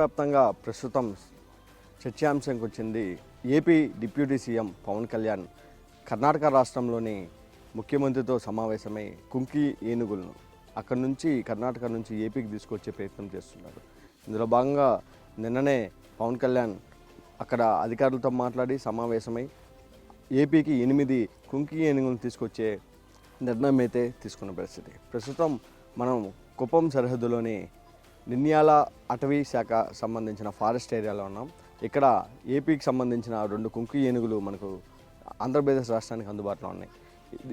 వ్యాప్తంగా ప్రస్తుతం చర్చాంశంకి వచ్చింది AP deputy CM Pawan Kalyan. Karnataka రాష్ట్రంలోని ముఖ్యమంత్రితో సమావేశమై కుంకి ఏనుగులను అక్కడి నుంచి కర్ణాటక నుంచి ఏపీకి తీసుకొచ్చే ప్రయత్నం చేస్తున్నారు. ఇందులో భాగంగా నిన్ననే పవన్ కళ్యాణ్ అక్కడ అధికారులతో మాట్లాడి సమావేశమై ఏపీకి ఎనిమిది కుంకి ఏనుగులను తీసుకొచ్చే నిర్ణయం అయితే తీసుకున్న పరిస్థితి. ప్రస్తుతం మనం కుప్పం సరిహద్దులోని నిన్యాల అటవీ శాఖ సంబంధించిన ఫారెస్ట్ ఏరియాలో ఉన్నాం. ఇక్కడ ఏపీకి సంబంధించిన రెండు కుంకి ఏనుగులు మనకు ఆంధ్రప్రదేశ్ రాష్ట్రానికి అందుబాటులో ఉన్నాయి.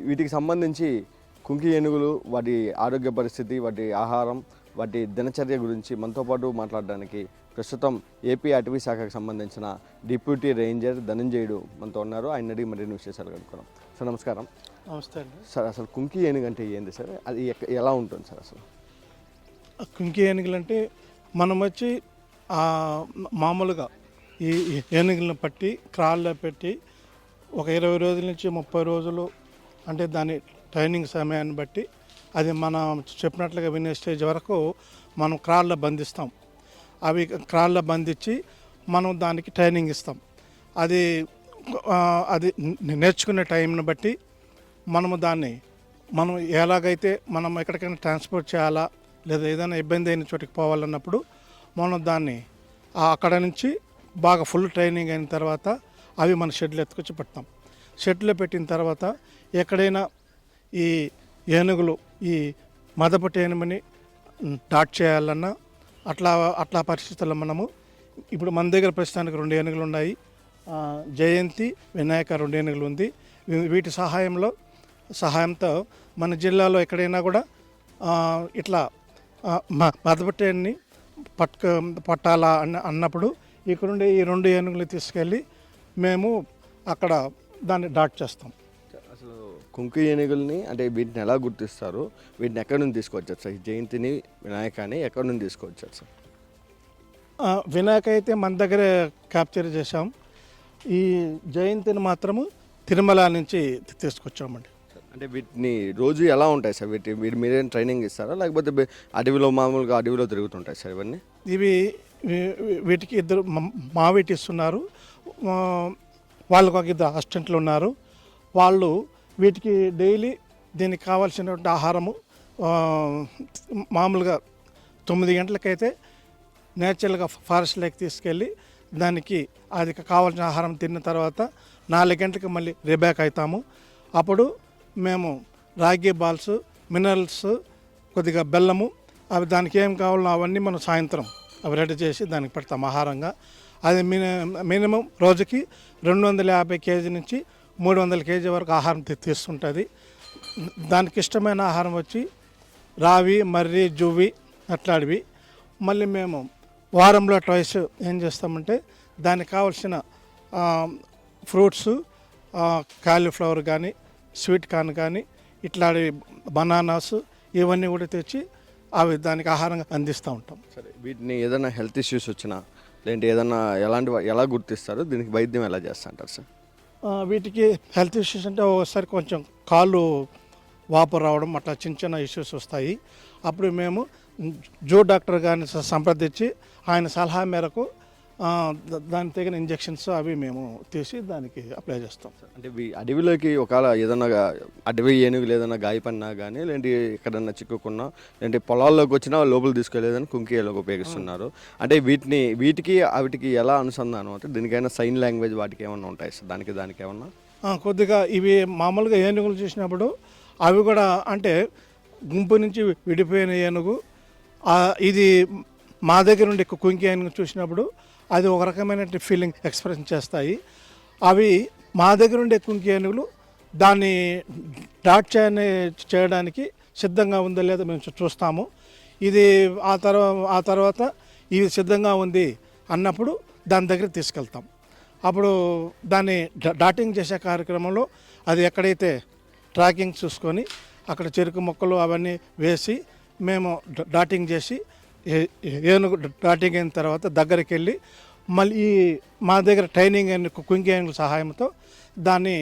వీటికి సంబంధించి కుంకి ఏనుగులు వాటి ఆరోగ్య పరిస్థితి వాటి ఆహారం వాటి దినచర్య గురించి మనతో పాటు మాట్లాడడానికి ప్రస్తుతం ఏపీ అటవీ శాఖకు సంబంధించిన డిప్యూటీ రేంజర్ ధనంజయుడు మనతో ఉన్నారు. ఆయన అడిగి మరిన్ని విశేషాలు కనుక్కున్నాం సార్ నమస్కారం. నమస్తే సార్ అసలు కుంకి ఏనుగు అంటే ఏంది సార్? అది ఎక్క- ఎలా ఉంటుంది సార్ అసలు? కుంకి ఏనుగులు అంటే మనం వచ్చి మామూలుగా ఈ ఏనుగులను పట్టి క్రాల్లో పెట్టి ఒక ఇరవై రోజుల నుంచి ముప్పై రోజులు అంటే దాని ట్రైనింగ్ సమయాన్ని బట్టి అది మనం చెప్పినట్లుగా వినే స్టేజ్ వరకు మనం క్రాల్లో బంధిస్తాం. అవి క్రాల్లో బంధించి మనం దానికి ట్రైనింగ్ ఇస్తాం. అది అది నేర్చుకునే టైంని బట్టి మనము దాన్ని మనం ఎలాగైతే మనం ఎక్కడికైనా ట్రాన్స్పోర్ట్ చేయాలా లేదా ఏదైనా ఇబ్బంది అయిన చోటికి పోవాలన్నప్పుడు మనం దాన్ని అక్కడ నుంచి బాగా ఫుల్ ట్రైనింగ్ అయిన తర్వాత అవి మన షెడ్లు ఎత్తుకొచ్చి పెడతాం. షెడ్లో పెట్టిన తర్వాత ఎక్కడైనా ఈ ఏనుగులు ఈ మదపటి ఏనుగుని డాట్ చేయాలన్నా అట్లా అట్లా పరిస్థితుల్లో మనము ఇప్పుడు మన దగ్గర ప్రస్తుతానికి రెండు ఏనుగులు ఉన్నాయి. జయంతి వినాయక రెండు ఏనుగులు ఉంది. వీ- వీటి సహాయంలో సహాయంతో మన జిల్లాలో ఎక్కడైనా కూడా ఇట్లా ఆ, మ- మదపట్టేని పట్టుక పట్టాలా అన్న అన్నప్పుడు ఇక్కడుండే ఈ రెండు ఏనుగులు తీసుకెళ్ళి మేము అక్కడ దాన్ని డాట్ చేస్తాం. అసలు కుంకి ఏనుగుల్ని అంటే వీటిని ఎలా గుర్తిస్తారు? వీటిని ఎక్కడి నుంచి తీసుకొచ్చారు సార్? ఈ జయంతిని వినాయకాన్ని ఎక్కడి నుంచి తీసుకొచ్చారు సార్? వినాయక అయితే మన దగ్గరే క్యాప్చర్ చేసాం ఈ జయంతిని మాత్రము తిరుమల నుంచి తీసుకొచ్చామండి. అంటే వీటిని రోజు ఎలా ఉంటాయి సార్? వీటి వీటి మీరేం ట్రైనింగ్ ఇస్తారా? లేకపోతే అడవిలో మామూలుగా అడవిలో తిరుగుతుంటాయి సార్ ఇవన్నీ? ఇవి వీటికి ఇద్దరు మా వీటి ఇస్తున్నారు. ఆ, వాళ్ళకు ఒక ఇద్దరు అసిస్టెంట్లు ఉన్నారు. వాళ్ళు వీటికి డైలీ దీనికి కావాల్సినటువంటి ఆహారము మామూలుగా తొమ్మిది గంటలకైతే నేచురల్గా ఫారెస్ట్లోకి తీసుకెళ్ళి దానికి అది కావాల్సిన ఆహారం తిన్న తర్వాత నాలుగు గంటలకు మళ్ళీ రిబ్యాక్ అవుతాము అప్పుడు మేము రాగి బాల్స్ మినరల్స్ కొద్దిగా బెల్లము అవి దానికి ఏం కావాలో అవన్నీ మనం సాయంత్రం అవి రెడీ చేసి దానికి పెడతాం ఆహారంగా. అది మిని మినిమం రోజుకి రెండు వందల యాభై కేజీ నుంచి మూడు వందల కేజీ వరకు ఆహారం తీసుకుంటుంది తీస్తుంటుంది. దానికి ఇష్టమైన ఆహారం వచ్చి రావి మర్రి జువ్వి అట్లాడివి మళ్ళీ మేము వారంలో ట్వైస్ ఏం చేస్తామంటే దానికి కావాల్సిన ఫ్రూట్స్ కాలీఫ్లవర్ కానీ స్వీట్ కార్న్ కానీ ఇట్లాంటి బనానాస్ ఇవన్నీ కూడా తెచ్చి అవి దానికి ఆహారంగా అందిస్తూ ఉంటాం. సరే వీటిని ఏదైనా హెల్త్ ఇష్యూస్ వచ్చినా లేదంటే ఏదైనా ఎలాంటి ఎలా గుర్తిస్తారు దీనికి వైద్యం ఎలా చేస్తుంటారు సార్? వీటికి హెల్త్ ఇష్యూస్ అంటే ఒకసారి కొంచెం కాళ్ళు వాపు రావడం అట్లా చిన్న చిన్న ఇష్యూస్ వస్తాయి. అప్పుడు మేము జూ డాక్టర్ గారిని సంప్రదించి ఆయన సలహా మేరకు ఆ, ద- దానికి తగిన ఇంజెక్షన్స్ అవి మేము తీసి దానికి అప్లై చేస్తాం. అంటే అడవిలోకి ఒకవేళ ఏదైనా గా- అడవి ఏనుగులు ఏదైనా గాయపడినా కానీ లేదంటే ఎక్కడన్నా చిక్కుకున్నా లేదంటే పొలాల్లోకి వచ్చినా లోపల తీసుకెళ్ళేదని కుంకియాలకు ఉపయోగిస్తున్నారు. అంటే వీటిని వీటికి వాటికి ఎలా అనుసంధానం అంటే దీనికైనా సైన్ లాంగ్వేజ్ వాటికి ఏమన్నా ఉంటాయి సార్? దానికి దానికి ఏమన్నా? కొద్దిగా ఇవి మామూలుగా ఏనుగులు చూసినప్పుడు అవి కూడా అంటే గుంపు నుంచి విడిపోయిన ఏనుగు ఇది మా దగ్గర నుండి కుంకి ఏనుగు చూసినప్పుడు అది ఒక రకమైన ఫీలింగ్ ఎక్స్ప్రెస్ చేస్తాయి. అవి మా దగ్గర ఉండే కుంకి ఏనుగులు దాన్ని డాట్ చేయని చేయడానికి సిద్ధంగా ఉందో లేదో మేము చూస్తాము. ఇది ఆ తర్వాత ఆ తర్వాత ఇది సిద్ధంగా ఉంది అన్నప్పుడు దాని దగ్గర తీసుకెళ్తాం. అప్పుడు దాన్ని డాటింగ్ చేసే కార్యక్రమంలో అది ఎక్కడైతే ట్రాకింగ్ చూసుకొని అక్కడ చెరుకు మొక్కలు అవన్నీ వేసి మేము డాటింగ్ చేసి ఏనుగు డాటింగ్ అయిన తర్వాత దగ్గరికి వెళ్ళి మళ్ళీ ఈ మా దగ్గర ట్రైనింగ్ అయిన కుంకి ఏనుగుల సహాయంతో దాన్ని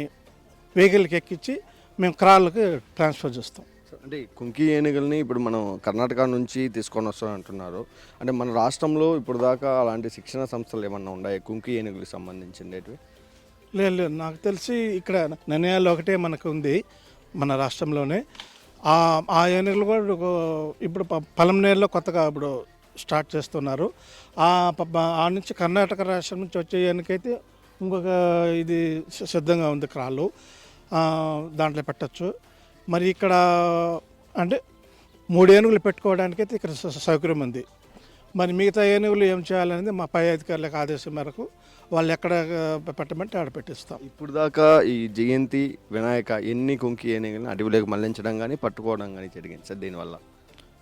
వెహికల్కి ఎక్కించి మేము క్రాళ్ళకి ట్రాన్స్ఫర్ చేస్తాం. అంటే కుంకి ఏనుగుల్ని ఇప్పుడు మనం కర్ణాటక నుంచి తీసుకొని వస్తాం అంటున్నారు. అంటే మన రాష్ట్రంలో ఇప్పుడు దాకా అలాంటి శిక్షణ సంస్థలు ఏమన్నా ఉన్నాయి? కుంకి ఏనుగులకు సంబంధించినవి లేదు లేదు. నాకు తెలిసి ఇక్కడ నన్యాలు ఒకటే మనకు ఉంది మన రాష్ట్రంలోనే. ఆ ఏనుగులు కూడా ఒక- ఇప్పుడు ప- పలంనేరులో కొత్తగా ఇప్పుడు స్టార్ట్ చేస్తున్నారు. ఆ నుంచి కర్ణాటక రాష్ట్రం నుంచి వచ్చే ఏనుకైతే ఇంకొక ఇది సిద్ధంగా ఉంది క్రాళ్ళు దాంట్లో పెట్టచ్చు. మరి ఇక్కడ అంటే మూడు ఏనుగులు పెట్టుకోవడానికి అయితే ఇక్కడ స- సౌకర్యం ఉంది. మరి మిగతా ఏనుగులు ఏం చేయాలనేది మా పై అధికారులకు ఆదేశం మేరకు వాళ్ళు ఎక్కడ పెట్టమంటే ఆడ పెట్టిస్తాం. ఇప్పుడు దాకా ఈ జయంతి వినాయక ఎన్ని కుంకి ఏనుగులను అడవిలోకి మళ్ళించడం కానీ పట్టుకోవడం కానీ జరిగింది సార్ దీనివల్ల?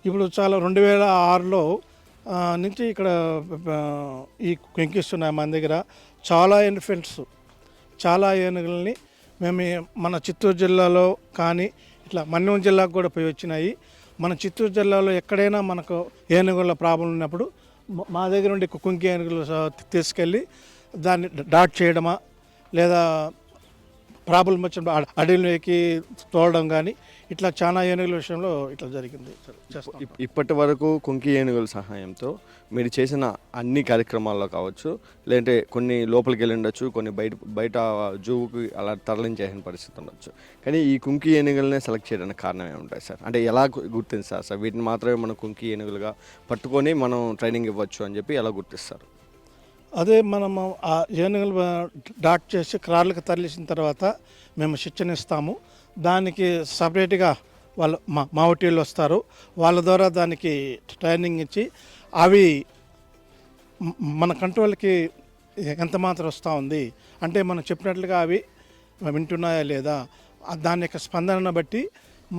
ఇప్పుడు చాలా రెండు వేల ఆరులో నుంచి ఇక్కడ ఈ కెంకిస్తున్నాయి మన దగ్గర చాలా ఎలిఫెంట్స్ చాలా ఏనుగులని మేము మన చిత్తూరు జిల్లాలో కానీ ఇట్లా మన్యం జిల్లాకు కూడా పోయి వచ్చినాయి. మన చిత్తూరు జిల్లాలో ఎక్కడైనా మనకు ఏనుగుల ప్రాబ్లం ఉన్నప్పుడు మా దగ్గర నుండి కుంకి ఏనుగులు తీసుకెళ్ళి దాన్ని డాట్ చేయడమా లేదా ప్రాబ్లం వచ్చినప్పుడు అడవిలో ఎక్కి తోడడం కానీ ఇట్లా చాలా ఏనుగుల విషయంలో ఇట్లా జరిగింది. ఇప్పటి వరకు కుంకి ఏనుగుల సహాయంతో మీరు చేసిన అన్ని కార్యక్రమాల్లో కావచ్చు లేదంటే కొన్ని లోపలికి వెళ్ళి ఉండొచ్చు కొన్ని బయట బయట జూకి అలా తరలించేసిన పరిస్థితి ఉండొచ్చు. కానీ ఈ కుంకి ఏనుగులనే సెలెక్ట్ చేయడానికి కారణం ఏముంటాయి సార్? అంటే ఎలా గుర్తింది గుర్తిస్తారు సార్? వీటిని మాత్రమే మనం కుంకి ఏనుగులుగా పట్టుకొని మనం ట్రైనింగ్ ఇవ్వచ్చు అని చెప్పి ఎలా గుర్తిస్తారు? అదే మనము ఆ ఏనుగులు డాట్ చేసి క్రార్లకు తరలిసిన తర్వాత మేము శిక్షణ ఇస్తాము. దానికి సపరేట్గా వాళ్ళు మా మావటీళ్ళు వస్తారు. వాళ్ళ ద్వారా దానికి ట్రైనింగ్ ఇచ్చి అవి మన కంట్రోల్కి ఎంత మాత్రం వస్తూ ఉంది? అంటే మనం చెప్పినట్లుగా అవి వింటున్నాయా లేదా? దాని యొక్క స్పందనను బట్టి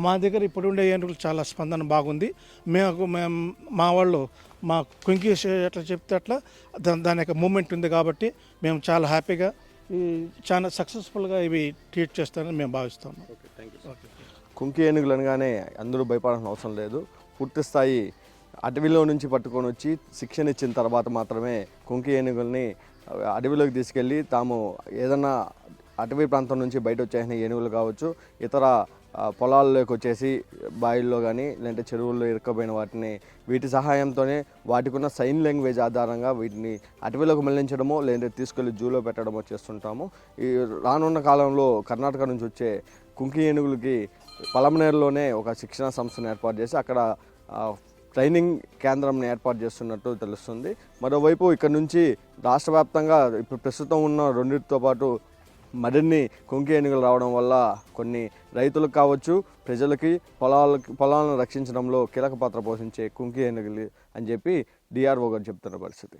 మా దగ్గర ఇప్పుడు ఉండే ఏనుగులు చాలా స్పందన బాగుంది. మేము మేము మా వాళ్ళు మా కుంకి ఎట్లా చెప్తే అట్లా దాని దాని యొక్క మూమెంట్ ఉంది కాబట్టి మేము చాలా హ్యాపీగా ఈ చాలా సక్సెస్ఫుల్గా ఇవి ట్రీట్ చేస్తారని మేము భావిస్తున్నాం. కుంకి ఏనుగులు అనగానే అందరూ భయపడాల్సిన అవసరం లేదు. పూర్తి స్థాయి అడవిలో నుంచి పట్టుకొని వచ్చి శిక్షణ ఇచ్చిన తర్వాత మాత్రమే కుంకి ఏనుగుల్ని అడవిలోకి తీసుకెళ్ళి తాము ఏదన్నా అటవీ ప్రాంతం నుంచి బయట వచ్చేసిన ఏనుగులు కావచ్చు ఇతర పొలాల్లోకి వచ్చేసి బాయిల్లో కానీ లేదంటే చెరువుల్లో ఇరుక్కపోయిన వాటిని వీటి సహాయంతోనే వాటికి ఉన్న సైన్ లాంగ్వేజ్ ఆధారంగా వీటిని అటవీలోకి మళ్ళించడమో లేదంటే తీసుకెళ్ళి జూలో పెట్టడమో చేస్తుంటాము. ఈ రానున్న కాలంలో కర్ణాటక నుంచి వచ్చే కుంకి ఏనుగులకి పలమనేరులోనే ఒక శిక్షణ సంస్థను ఏర్పాటు చేసి అక్కడ ట్రైనింగ్ కేంద్రంని ఏర్పాటు చేస్తున్నట్టు తెలుస్తుంది. మరోవైపు ఇక్కడ నుంచి రాష్ట్ర వ్యాప్తంగా ఇప్పుడు ప్రస్తుతం ఉన్న రెండింటితో పాటు మరిన్ని కుంకి ఏనుగులు రావడం వల్ల కొన్ని రైతులకు కావచ్చు ప్రజలకి పొలాలకి పొలాలను రక్షించడంలో కీలక పాత్ర పోషించే కుంకి ఏనుగులు అని చెప్పి డిఆర్ఓ గారు చెప్తున్న పరిస్థితి.